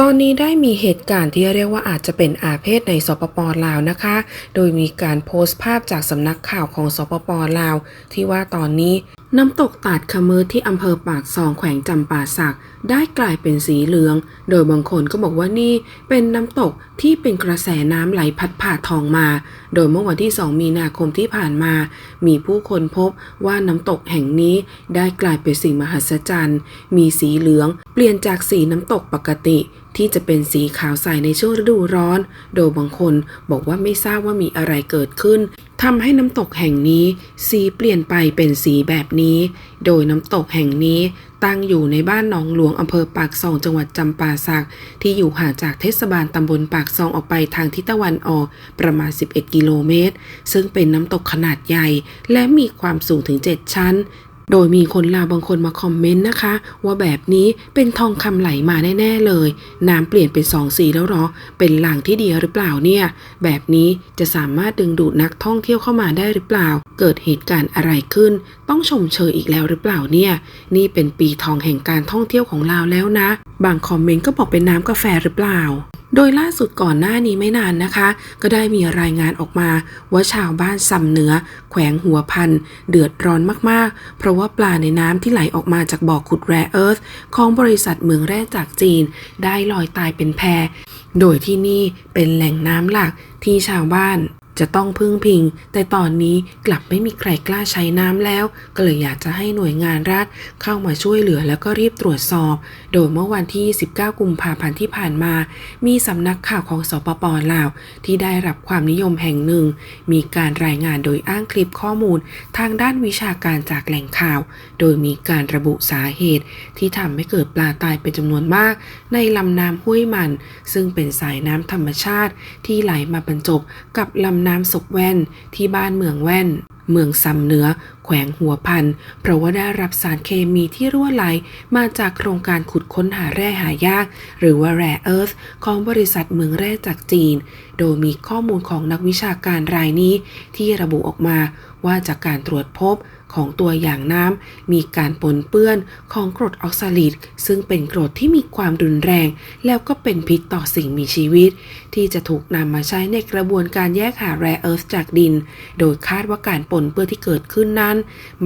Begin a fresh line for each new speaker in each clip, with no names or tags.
ตอนนี้ได้มีเหตุการณ์ที่เรียกว่าอาจจะเป็นอาเพศในสปปลาวนะคะ โดยมีการโพสต์ภาพจากสำนักข่าวของสปปลาว ที่ว่าตอนนี้น้ำตกตาดขมือที่อำเภอปากซองแขวงจำปาสัก ได้กลายเป็นสีเหลือง โดยบางคนก็บอกว่านี่เป็นน้ำตกที่เป็นกระแสน้ำไหลพัดผ่าทองมา โดยเมื่อวันที่ 2 มีนาคมที่ผ่านมา มีผู้คนพบว่าน้ำตกแห่งนี้ได้กลายเป็นสิ่งมหัศจรรย์ มีสีเหลือง เปลี่ยนจากสีน้ำตกปกติ ที่จะเป็นสีขาวใสในช่วงฤดูร้อน โดยบางคนบอกว่าไม่ทราบว่ามีอะไรเกิดขึ้นทำให้น้ำตกแห่งนี้ สีเปลี่ยนไปเป็นสีแบบนี้ โดยน้ำตกแห่งนี้ตั้งอยู่ในบ้านหนองหลวงอำเภอปากซองจังหวัดจำปาสัก ที่อยู่ห่างจากเทศบาลตำบลปากซองออกไปทางทิศตะวันออกประมาณ 11 กิโลเมตร ซึ่งเป็นน้ำตกขนาดใหญ่ และมีความสูงถึง 7 ชั้น โดยมีคนลาวบางคนมาคอมเมนต์นะคะ ว่าแบบนี้เป็นทองคำไหลมาแน่ๆเลย น้ำเปลี่ยนเป็นสองสีแล้วหรอ เป็นหลังที่ดีหรือเปล่าเนี่ย แบบนี้จะสามารถดึงดูดนักท่องเที่ยวเข้ามาได้หรือเปล่า เกิดเหตุการณ์อะไรขึ้น ต้องชมเชยอีกแล้วหรือเปล่าเนี่ย นี่เป็นปีทองแห่งการท่องเที่ยวของลาวแล้วนะ บางคอมเมนต์ก็บอกเป็นน้ำกาแฟหรือเปล่า โดยล่าสุดก่อนหน้านี้ไม่นานนะคะ ก็ได้มีรายงานออกมา ว่าชาวบ้านซำเหนือแขวงหัวพัน เดือดร้อนมากๆ เพราะว่าปลาในน้ำที่ไหลออกมาจากบ่อขุดแร่เอิร์ธของบริษัทเมืองแร่จากจีน ได้ลอยตายเป็นแพโดยที่นี่เป็นแหล่งน้ำหลักที่ชาวบ้าน จะต้องพึ่งพิง แต่ตอนนี้กลับไม่มีใครกล้าใช้น้ำแล้ว ก็เลยอยากจะให้หน่วยงานรัฐเข้ามาช่วยเหลือแล้วก็รีบตรวจสอบ โดยเมื่อวันที่ 19 กุมภาพันธ์ที่ผ่านมา มีสำนักข่าวของสปปลาว ที่ได้รับความนิยมแห่งหนึ่ง มีการรายงานโดยอ้างคลิปข้อมูล ทางด้านวิชาการจากแหล่งข่าว โดยมีการระบุสาเหตุ ที่ทำให้เกิดปลาตายเป็นจำนวนมาก ในลำน้ำห้วยมัน ซึ่งเป็นสายน้ำธรรมชาติ ที่ไหลมาบรรจบกับลำน้ำศกแว่นที่บ้านเมืองแว่น เมืองซำเนื้อ แขวงหัวพัน เพราะว่าได้รับสารเคมีที่รั่วไหล มาจากโครงการขุดค้นหาแร่หายาก หรือว่าแร่เอิร์ธของบริษัทเมืองแร่จากจีน โดยมีข้อมูลของนักวิชาการรายนี้ ที่ระบุออกมาว่าจากการตรวจพบ ของตัวอย่างน้ำมีการปนเปื้อนของกรดออกซาลิดซึ่งเป็นกรดที่มีความรุนแรง แล้วก็เป็นพิษต่อสิ่งมีชีวิต ที่จะถูกนำมาใช้ในกระบวนการแยกหาแร่เอิร์ธจากดิน โดยคาดว่าการปนเปื้อนที่เกิดขึ้นนั้น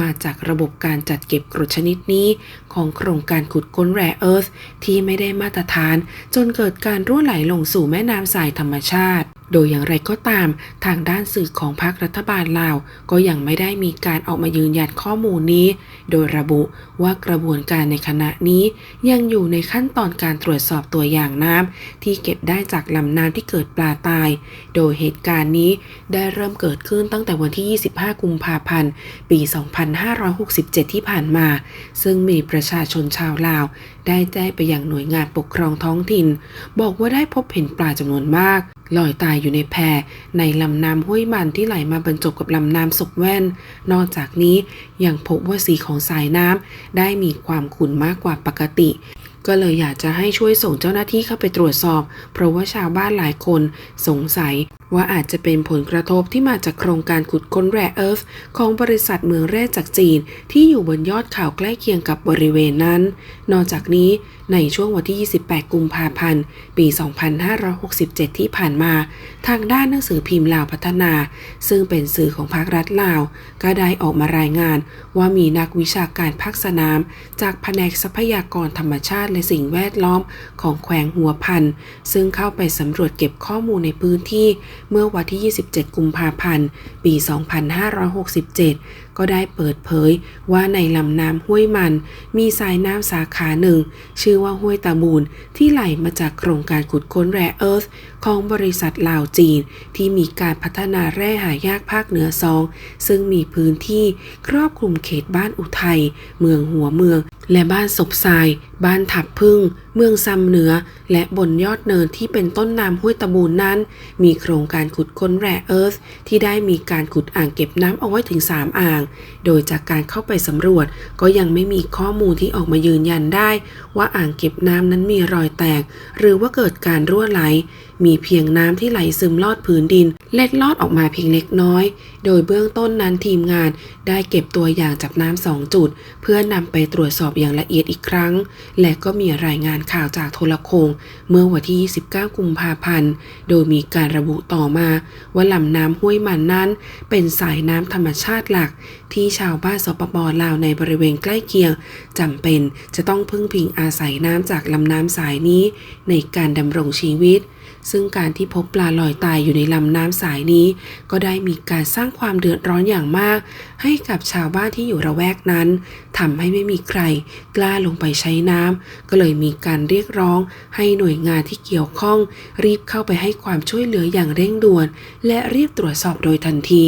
มาจากระบบการจัดเก็บกรดชนิดนี้ ของโครงการขุดค้นแร่เอิร์ธที่ไม่ได้มาตรฐาน จนเกิดการรั่วไหลลงสู่แม่น้ำทรายธรรมชาติ โดยอย่างไรก็ตาม ทางด้านสื่อของพรรครัฐบาลลาว ก็ยังไม่ได้มีการออกมายืนยันข้อมูลนี้ โดยระบุว่ากระบวนการในขณะนี้ ยังอยู่ในขั้นตอนการตรวจสอบตัวอย่างน้ำที่เก็บได้จากลำน้ำที่เกิดปลาตาย โดยเหตุการณ์นี้ได้เริ่มเกิดขึ้นตั้งแต่วันที่ 25 กุมภาพันธ์ ปี 2567 ที่ผ่านมา ซึ่งมีประชาชนชาวลาวได้แจ้งไปยังหน่วยงานปกครองท้องถิ่น บอกว่าได้พบเห็นปลาจำนวนมากลอยตายอยู่ในแพในลำน้ำห้วยมันที่ไหลมาบรรจบกับลำน้ำศกแว่น นอกจากนี้ยังพบว่าสีของสายน้ำได้มีความขุ่นมากกว่าปกติ ก็เลยอยากจะให้ช่วยส่งเจ้าหน้าที่เข้าไปตรวจสอบ เพราะว่าชาวบ้านหลายคนสงสัย ว่าอาจจะเป็นผลกระทบที่มาจากโครงการขุดค้นแร่เอิร์ธของบริษัทเมืองแร่จากจีน ที่อยู่บนยอดเขาใกล้เคียงกับบริเวณนั้น นอกจากนี้ในช่วงวันที่ 28 กุมภาพันธ์ ปี 2567 ที่ผ่านมา ทางด้านหนังสือพิมพ์ลาวพัฒนา ซึ่งเป็นสื่อของภาครัฐลาว ก็ได้ออกมารายงาน ว่ามีนักวิชาการภาคสนาม จากแผนกทรัพยากรธรรมชาติและสิ่งแวดล้อมของแขวงหัวพัน ซึ่งเข้าไปสำรวจเก็บข้อมูลในพื้นที่เมื่อวันที่ 27 กุมภาพันธ์ ปี 2567 ก็ได้เปิดเผยว่าในลำน้ำห้วยมัน มีสายน้ำสาขาหนึ่ง ชื่อว่าห้วยตาบูนที่ไหลมาจากโครงการขุดค้นแร่เอิร์ธของบริษัทลาวจีน ที่มีการพัฒนาแร่หายากภาคเหนือซอง ซึ่งมีพื้นที่ครอบคลุมเขตบ้านอุทัย เมืองหัวเมือง และบ้านศพทราย บ้านถับพึ่งเมืองซำเหนือและบนยอดเนินที่เป็นต้นน้ำห้วยตะบูนนั้น มีโครงการขุดค้นแร่เอิร์ธที่ได้มีการขุดอ่างเก็บน้ำเอาไว้ถึง 3 อ่าง โดยจากการเข้าไปสำรวจก็ยังไม่มีข้อมูลที่ออกมายืนยันได้ ว่าอ่างเก็บน้ำนั้นมีรอยแตก หรือว่าเกิดการรั่วไหล มีเพียงน้ำที่ไหลซึมลอดพื้นดิน เล็ดลอดออกมาเพียงเล็กน้อย โดยเบื้องต้นนั้นทีมงานได้เก็บตัวอย่างจากน้ำสองจุด เพื่อนำไปตรวจสอบอย่างละเอียดอีกครั้ง และก็มีรายงานข่าวจากโทรโคง เมื่อวันที่ 29 กุมภาพันธ์ โดยมีการระบุต่อมา ว่าลำน้ำห้วยมันนั้น เป็นสายน้ำธรรมชาติหลัก ที่ชาวบ้านสปปลาวในบริเวณใกล้เคียงจำเป็นจะต้องพึ่งพิงอาศัยน้ำจากลำน้ำสายนี้ ในการดำรงชีวิตซึ่งการที่พบปลาลอยตายอยู่ในลำน้ำสายนี้ ก็ได้มีการสร้างความเดือดร้อนอย่างมาก ให้กับชาวบ้านที่อยู่ระแวกนั้นทำให้ไม่มีใครกล้าลงไปใช้น้ำก็เลยมีการเรียกร้อง ให้หน่วยงานที่เกี่ยวข้อง รีบเข้าไปให้ความช่วยเหลืออย่างเร่งด่วน และรีบตรวจสอบโดยทันที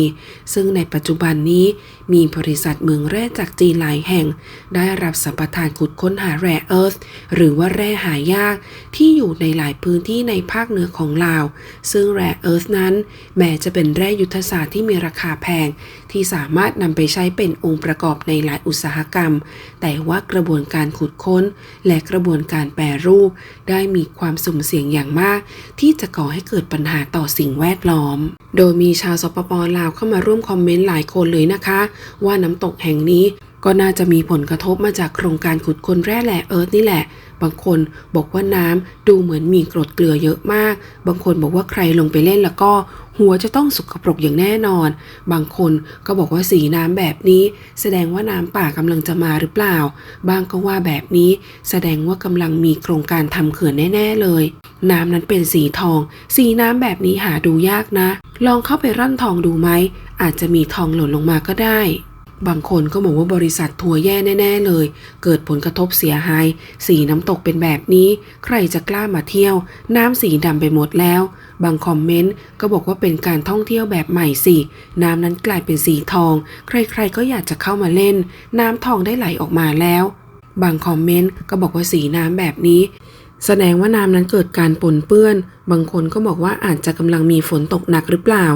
ซึ่งในปัจจุบันนี้มีบริษัทเมืองแร่จากจีนหลายแห่ง ได้รับสัมปทานขุดค้นหาแร่เอิร์ธหรือว่าแร่หายากที่อยู่ในหลายพื้นที่ในภาคเหนือของลาว ซึ่งแร่เอิร์ธนั้น แม้จะเป็นแร่ยุทธศาสตร์ที่มีราคาแพง ที่สามารถนำไปใช้เป็นองค์ประกอบในหลายอุตสาหกรรม แต่ว่ากระบวนการขุดค้น และกระบวนการแปรรูป ได้มีความสุ่มเสี่ยงอย่างมาก ที่จะก่อให้เกิดปัญหาต่อสิ่งแวดล้อม โดยมีชาวสปปลาวเข้ามาร่วมคอมเมนต์หลายคนเลยนะคะ ว่าน้ำตกแห่งนี้ ก็น่าจะมีผลกระทบมาจากโครงการขุดค้นแร่แหล่เอิร์ธนี่แหละ บางคนบอกว่าน้ำดูเหมือนมีกรดเกลือเยอะมาก บางคนบอกว่าใครลงไปเล่นแล้วก็หัวจะต้องสกปรกอย่างแน่นอน บางคนก็บอกว่าสีน้ำแบบนี้ แสดงว่าน้ำป่ากำลังจะมาหรือเปล่า บางก็ว่าแบบนี้ แสดงว่ากำลังมีโครงการทำเขื่อนแน่ ๆเลย น้ำนั้นเป็นสีทอง สีน้ำแบบนี้หาดูยากนะ ลองเข้าไปร่อนทองดูไหมอาจจะมีทองหล่นลงมาก็ได้ บางคนก็บอกว่าบริษัททัวร์แย่แน่ ๆ เลย เกิดผลกระทบเสียหาย สีน้ำตกเป็นแบบนี้ ใครจะกล้ามาเที่ยว น้ำสีดำไปหมดแล้ว บางคอมเมนต์ก็บอกว่าเป็นการท่องเที่ยวแบบใหม่สิ น้ำนั้นกลายเป็นสีทอง ใครๆก็อยากจะเข้ามาเล่น น้ำทองได้ไหลออกมาแล้ว บางคอมเมนต์ก็บอกว่าสีน้ำแบบนี้ แสดงว่าน้ำนั้นเกิดการปนเปื้อน บางคนก็บอกว่าอาจจะกำลังมีฝนตกหนักหรือเปล่า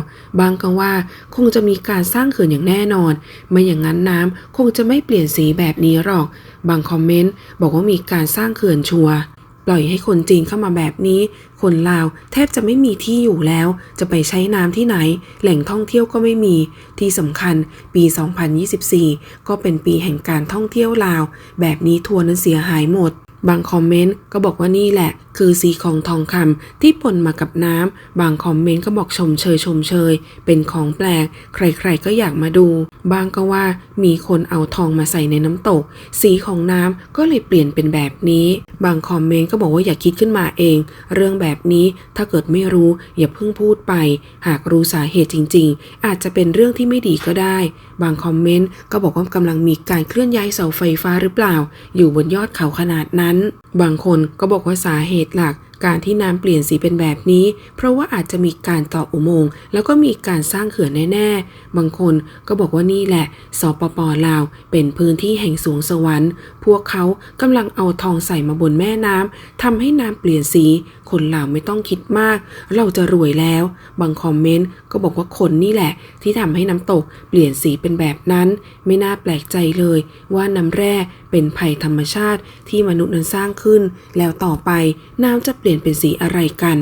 บางก็ว่าคงจะมีการสร้างเขื่อนอย่างแน่นอน ไม่อย่างนั้นน้ำคงจะไม่เปลี่ยนสีแบบนี้หรอก บางคอมเมนต์บอกว่ามีการสร้างเขื่อนชัวปล่อยให้คนจีนเข้ามาแบบนี้ คนลาวแทบจะไม่มีที่อยู่แล้ว จะไปใช้น้ำที่ไหน แหล่งท่องเที่ยวก็ไม่มี ที่สำคัญปี 2024 ก็เป็นปีแห่งการท่องเที่ยวลาว แบบนี้ทัวร์นั้นเสียหายหมด บางคอมเมนต์ก็บอกว่านี่แหละ คือสีของทองคำที่ปนมากับน้ำ บางคอมเมนต์ก็บอกชมเชยชมเชย เป็นของแปลก ใครๆก็อยากมาดู บางก็ว่ามีคนเอาทองมาใส่ในน้ำตก สีของน้ำก็เลยเปลี่ยนเป็นแบบนี้ บางคอมเมนต์ก็บอกว่าอย่าคิดขึ้นมาเอง เรื่องแบบนี้ถ้าเกิดไม่รู้อย่าเพิ่งพูดไป หากรู้สาเหตุจริง ๆ อาจจะเป็นเรื่องที่ไม่ดีก็ได้ บางคอมเมนต์ก็บอกว่ากำลังมีการเคลื่อนย้ายเสาไฟฟ้าหรือเปล่า อยู่บนยอดเขาขนาดนั้นบางคนก็บอกว่าสาเหตุหลัก การที่น้ำเปลี่ยนสีเป็นแบบนี้ เพราะว่าอาจจะมีการต่ออุโมงค์แล้วก็มีการสร้างเขื่อนแน่ๆ บางคนก็บอกว่านี่แหละ สปปลาว เป็นพื้นที่แห่งสวงสวรรค์ พวกเขากำลังเอาทองใส่มาบนแม่น้ำทำให้น้ำเปลี่ยนสี คนลาวไม่ต้องคิดมาก เราจะรวยแล้ว บางคอมเมนต์ก็บอกว่าคนนี่แหละ ที่ทำให้น้ำตกเปลี่ยนสีเป็นแบบนั้น ไม่น่าแปลกใจเลยว่าน้ำแร่เป็นภัยธรรมชาติที่มนุษย์นั้นสร้างขึ้น แล้วต่อไปน้ำจะเปลี่ยนเป็นสีอะไรกัน